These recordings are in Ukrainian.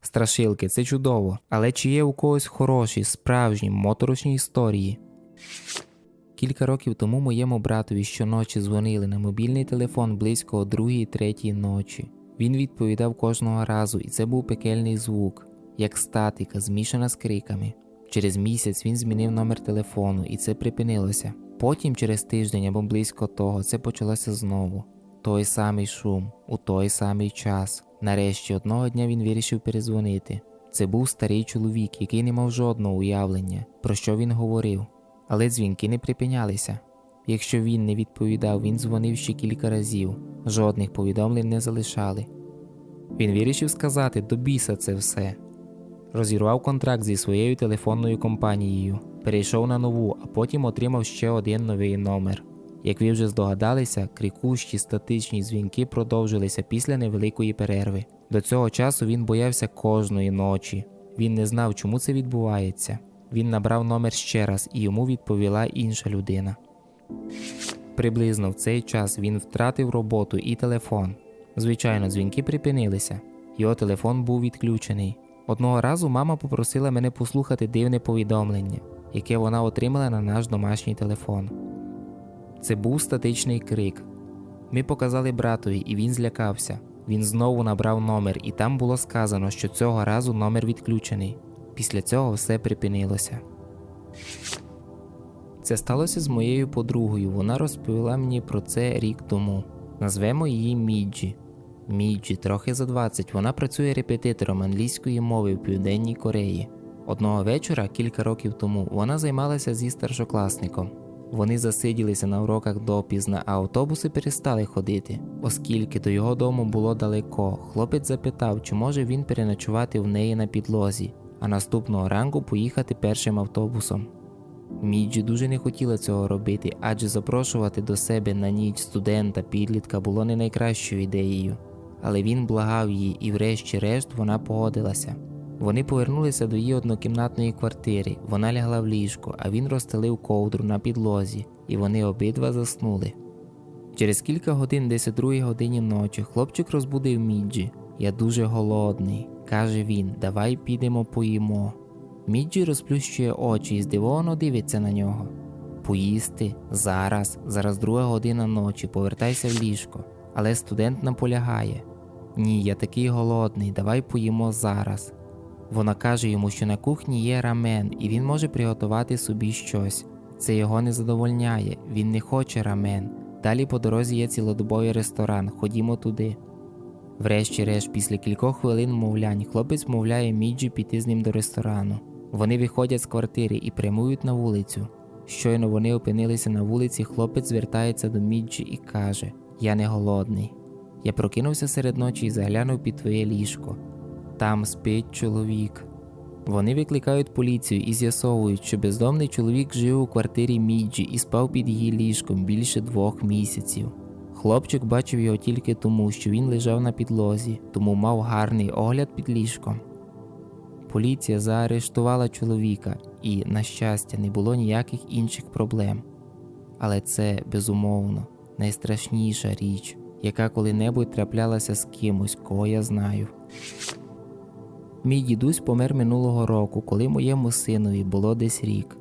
Страшилки це чудово, але чи є у когось хороші, справжні, моторошні історії? Кілька років тому моєму братові щоночі дзвонили на мобільний телефон близько о другій третій ночі. Він відповідав кожного разу, і це був пекельний звук, як статика, змішана з криками. Через місяць він змінив номер телефону, і це припинилося. Потім, через тиждень або близько того, це почалося знову. Той самий шум, у той самий час. Нарешті одного дня він вирішив перезвонити. Це був старий чоловік, який не мав жодного уявлення, про що він говорив. Але дзвінки не припинялися. Якщо він не відповідав, він дзвонив ще кілька разів, жодних повідомлень не залишали. Він вирішив сказати до біса це все. Розірвав контракт зі своєю телефонною компанією, перейшов на нову, а потім отримав ще один новий номер. Як ви вже здогадалися, крикущі статичні дзвінки продовжилися після невеликої перерви. До цього часу він боявся кожної ночі. Він не знав, чому це відбувається. Він набрав номер ще раз і йому відповіла інша людина. Приблизно в цей час він втратив роботу і телефон. Звичайно, дзвінки припинилися. Його телефон був відключений. Одного разу мама попросила мене послухати дивне повідомлення, яке вона отримала на наш домашній телефон. Це був статичний крик. Ми показали братові, і він злякався. Він знову набрав номер, і там було сказано, що цього разу номер відключений. Після цього все припинилося. Це сталося з моєю подругою. Вона розповіла мені про це рік тому. Назвемо її Міджі. Міджі, трохи за 20, вона працює репетитором англійської мови в Південній Кореї. Одного вечора, кілька років тому, вона займалася зі старшокласником. Вони засиділися на уроках допізна, а автобуси перестали ходити, оскільки до його дому було далеко. Хлопець запитав, чи може він переночувати в неї на підлозі, а наступного ранку поїхати першим автобусом. Міджі дуже не хотіла цього робити, адже запрошувати до себе на ніч студента підлітка було не найкращою ідеєю. Але він благав її, і врешті-решт вона погодилася. Вони повернулися до її однокімнатної квартири. Вона лягла в ліжко, а він розстелив ковдру на підлозі, і вони обидва заснули. Через кілька годин, десь о другій годині ночі, хлопчик розбудив Міджі. Я дуже голодний, каже він. Давай підемо поїмо. Міджі розплющує очі і здивовано дивиться на нього. Поїсти зараз, зараз друга година ночі, повертайся в ліжко. Але студент наполягає: Ні, я такий голодний, давай поїмо зараз. Вона каже йому, що на кухні є рамен, і він може приготувати собі щось. Це його не задовольняє, він не хоче рамен. Далі по дорозі є цілодобовий ресторан, ходімо туди. Врешті-решт, після кількох хвилин мовлянь, хлопець мовляє Міджі піти з ним до ресторану. Вони виходять з квартири і прямують на вулицю. Щойно вони опинилися на вулиці, хлопець звертається до Міджі і каже: Я не голодний. Я прокинувся серед ночі і заглянув під твоє ліжко. Там спить чоловік. Вони викликають поліцію і з'ясовують, що бездомний чоловік жив у квартирі Міджі і спав під її ліжком більше двох місяців. Хлопчик бачив його тільки тому, що він лежав на підлозі, тому мав гарний огляд під ліжком. Поліція заарештувала чоловіка, і, на щастя, не було ніяких інших проблем. Але це, безумовно, найстрашніша річ, яка коли-небудь траплялася з кимось, кого я знаю. Мій дідусь помер минулого року, коли моєму синові було десь рік.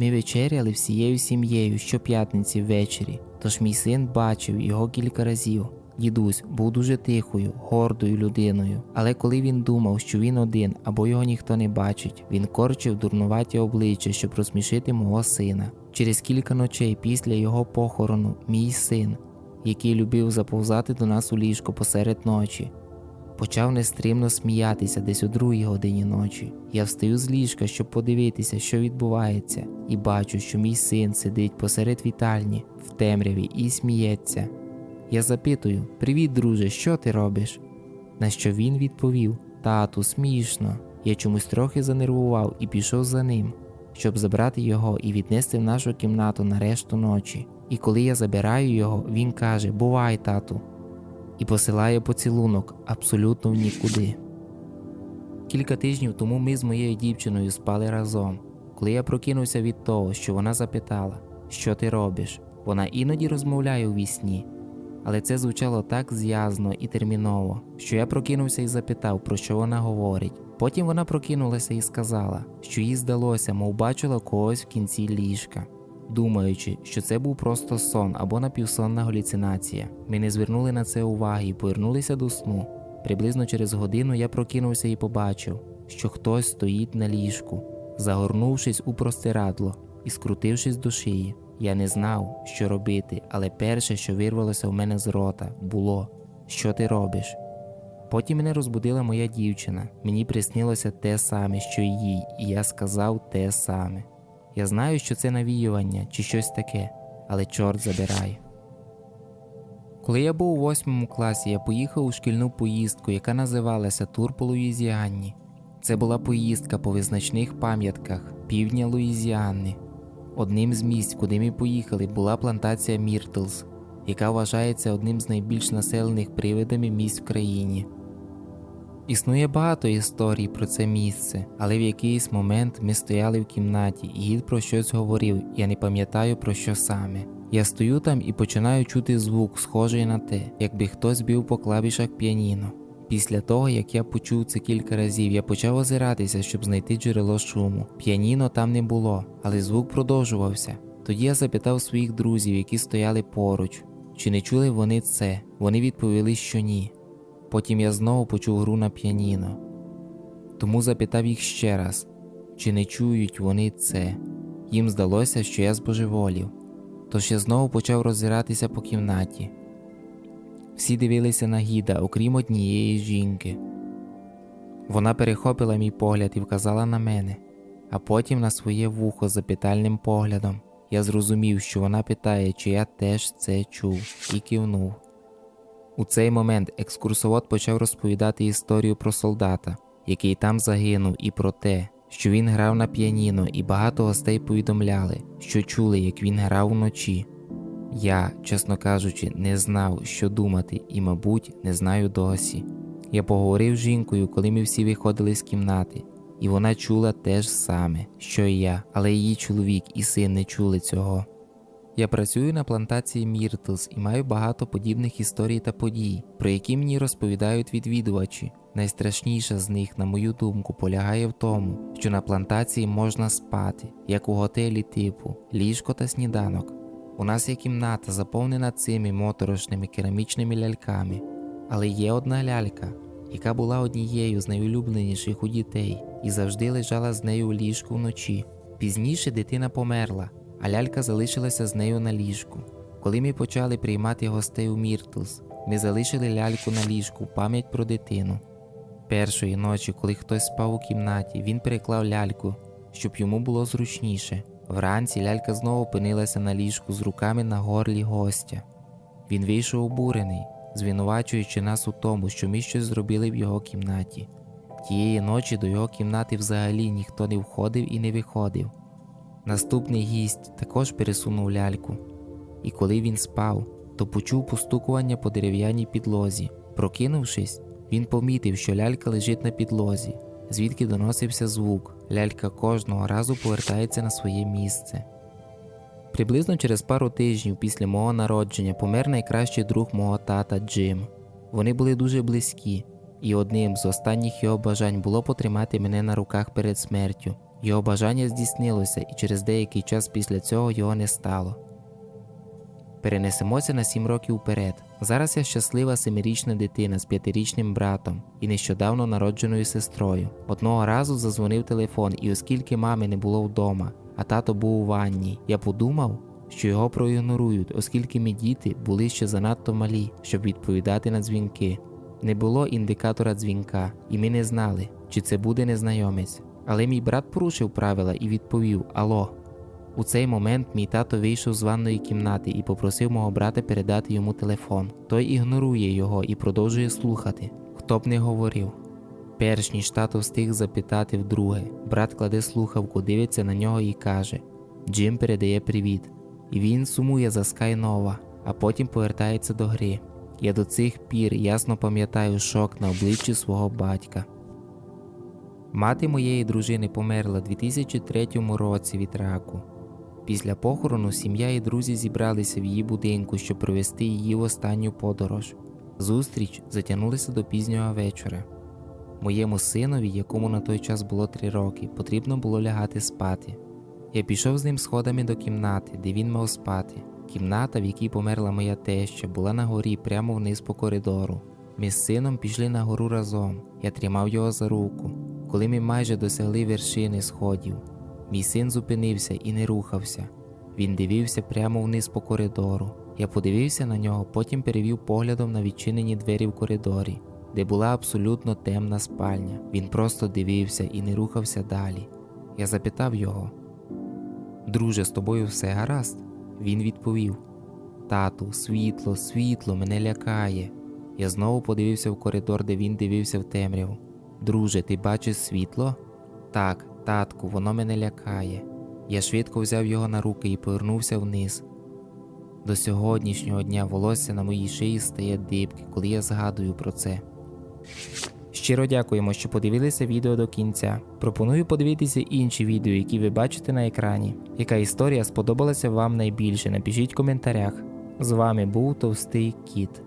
Ми вечеряли всією сім'єю щоп'ятниці ввечері, тож мій син бачив його кілька разів. Дідусь був дуже тихою, гордою людиною, але коли він думав, що він один або його ніхто не бачить, він корчив дурнуваті обличчя, щоб розсмішити мого сина. Через кілька ночей після його похорону, мій син, який любив заповзати до нас у ліжко посеред ночі, почав нестримно сміятися десь у другій годині ночі. Я встаю з ліжка, щоб подивитися, що відбувається, і бачу, що мій син сидить посеред вітальні в темряві і сміється. Я запитую: Привіт, друже, що ти робиш? На що він відповів: Тату, смішно. Я чомусь трохи занервував і пішов за ним, щоб забрати його і віднести в нашу кімнату на решту ночі. І коли я забираю його, він каже: Бувай, тату, і посилає поцілунок абсолютно в нікуди. Кілька тижнів тому ми з моєю дівчиною спали разом. Коли я прокинувся від того, що вона запитала, що ти робиш, вона іноді розмовляє у вісні. але це звучало так зв'язно і терміново, що я прокинувся і запитав, про що вона говорить. Потім вона прокинулася і сказала, що їй здалося, мов бачила когось в кінці ліжка. Думаючи, що це був просто сон або напівсонна галюцинація, ми не звернули на це уваги і повернулися до сну. Приблизно через годину я прокинувся і побачив, що хтось стоїть на ліжку, загорнувшись у простирадло і скрутившись до шиї. Я не знав, що робити, але перше, що вирвалося в мене з рота, було що ти робиш? Потім мене розбудила моя дівчина. Мені приснилося те саме, що й їй, і я сказав те саме. Я знаю, що це навіювання чи щось таке, але чорт забирай. Коли я був у восьмому класі, я поїхав у шкільну поїздку, яка називалася Тур по Луїзіанні. Це була поїздка по визначних пам'ятках півдня Луїзіани. Одним з місць, куди ми поїхали, була плантація Міртлз, яка вважається одним з найбільш населених привидами місць в країні. Існує багато історій про це місце, але в якийсь момент ми стояли в кімнаті, і гід про щось говорив, я не пам'ятаю про що саме. Я стою там і починаю чути звук, схожий на те, якби хтось бив по клавішах піаніно. Після того, як я почув це кілька разів, я почав озиратися, щоб знайти джерело шуму. Піаніно там не було, але звук продовжувався. Тоді я запитав своїх друзів, які стояли поруч, чи не чули вони це. Вони відповіли, що ні. Потім я знову почув гру на піаніно. Тому запитав їх ще раз, чи не чують вони це. Їм здалося, що я збожеволів. Тож я знову почав роззиратися по кімнаті. Всі дивилися на гіда, окрім однієї жінки. Вона перехопила мій погляд і вказала на мене, а потім на своє вухо запитальним поглядом. Я зрозумів, що вона питає, чи я теж це чув, і кивнув. У цей момент екскурсовод почав розповідати історію про солдата, який там загинув, і про те, що він грав на піаніно, і багато гостей повідомляли, що чули, як він грав вночі. Я, чесно кажучи, не знав, що думати, і, мабуть, не знаю досі. Я поговорив з жінкою, коли ми всі виходили з кімнати, і вона чула те ж саме, що і я, але її чоловік і син не чули цього. Я працюю на плантації Міртлз і маю багато подібних історій та подій, про які мені розповідають відвідувачі. Найстрашніша з них, на мою думку, полягає в тому, що на плантації можна спати, як у готелі типу ліжко та сніданок. У нас є кімната, заповнена цими моторошними керамічними ляльками, але є одна лялька, яка була однією з найулюбленіших у дітей і завжди лежала з нею у ліжку вночі. Пізніше дитина померла, а лялька залишилася з нею на ліжку. Коли ми почали приймати гостей у Міртлз, ми залишили ляльку на ліжку пам'ять про дитину. Першої ночі, коли хтось спав у кімнаті, він переклав ляльку, щоб йому було зручніше. Вранці лялька знову опинилася на ліжку з руками на горлі гостя. Він вийшов обурений, звинувачуючи нас у тому, що ми щось зробили в його кімнаті. Тієї ночі до його кімнати взагалі ніхто не входив і не виходив. Наступний гість також пересунув ляльку, і коли він спав, то почув постукування по дерев'яній підлозі. Прокинувшись, він помітив, що лялька лежить на підлозі, звідки доносився звук. Лялька кожного разу повертається на своє місце. Приблизно через пару тижнів після мого народження помер найкращий друг мого тата Джим. Вони були дуже близькі, і одним з останніх його бажань було потримати мене на руках перед смертю. Його бажання здійснилося, і через деякий час після цього його не стало. Перенесемося на сім років вперед. Зараз я щаслива семирічна дитина з п'ятирічним братом і нещодавно народженою сестрою. Одного разу зазвонив телефон, і оскільки мами не було вдома, а тато був у ванні, я подумав, що його проігнорують, оскільки ми діти були ще занадто малі, щоб відповідати на дзвінки. Не було індикатора дзвінка, і ми не знали, чи це буде незнайомець. Але мій брат порушив правила і відповів Ало. У цей момент мій тато вийшов з ванної кімнати і попросив мого брата передати йому телефон. Той ігнорує його і продовжує слухати, хто б не говорив. Перш ніж тато встиг запитати вдруге, брат кладе слухавку, дивиться на нього і каже: Джим передає привіт. Він сумує за Скайнова, а потім повертається до гри. Я до цих пір ясно пам'ятаю шок на обличчі свого батька. Мати моєї дружини померла 2003 році від раку. Після похорону сім'я і друзі зібралися в її будинку, щоб провести її в останню подорож. Зустріч затягнулася до пізнього вечора. Моєму синові, якому на той час було три роки, потрібно було лягати спати. Я пішов з ним сходами до кімнати, де він мав спати. Кімната, в якій померла моя теща, була на горі прямо вниз по коридору. Ми з сином пішли на гору разом. Я тримав його за руку. Коли ми майже досягли вершини сходів, мій син зупинився і не рухався. Він дивився прямо вниз по коридору. Я подивився на нього, потім перевів поглядом на відчинені двері в коридорі, де була абсолютно темна спальня. Він просто дивився і не рухався далі. Я запитав його: Друже, з тобою все гаразд? Він відповів: Тату, світло, світло, мене лякає. Я знову подивився в коридор, де він дивився в темряву. Друже, ти бачиш світло? Так, татку, воно мене лякає. Я швидко взяв його на руки і повернувся вниз. До сьогоднішнього дня волосся на моїй шиї стає дибки, коли я згадую про це. Щиро дякуємо, що подивилися відео до кінця. Пропоную подивитися інші відео, які ви бачите на екрані. Яка історія сподобалася вам найбільше? Напишіть в коментарях. З вами був Товстий Кіт.